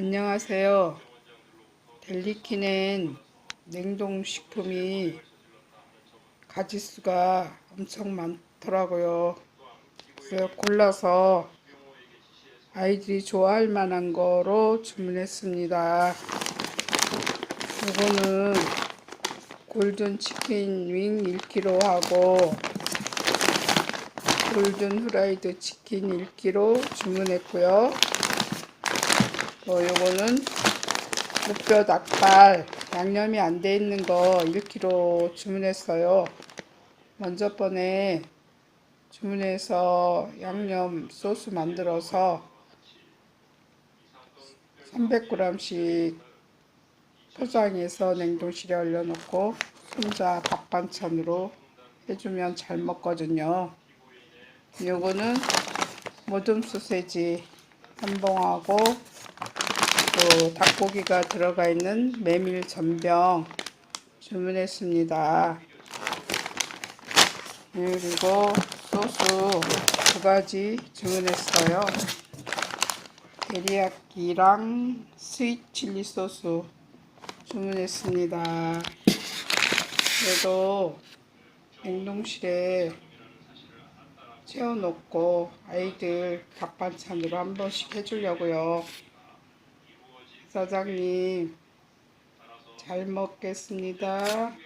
안녕하세요. 델리키는 냉동식품이 가지수가 엄청 많더라고요. 그래서 골라서 아이들이 좋아할 만한 거로 주문했습니다. 이거는 골든 치킨 윙 1kg 하고 골든 후라이드 치킨 1kg 주문했고요. 어, 요거는 무뼈 닭발 양념이 안 돼 있는 거 1kg 주문했어요. 먼저 번에 주문해서 양념 소스 만들어서 300g씩 포장해서 냉동실에 얼려놓고 손자 밥 반찬으로 해주면 잘 먹거든요. 요거는 모듬 소세지 한 봉하고 또 닭고기가 들어가 있는 메밀 전병 주문했습니다. 그리고 소스 두 가지 주문했어요. 데리야끼랑 스윗 칠리 소스 주문했습니다. 그래도 냉동실에 채워놓고 아이들 밥 반찬으로 한 번씩 해주려고요. 사장님, 잘 먹겠습니다.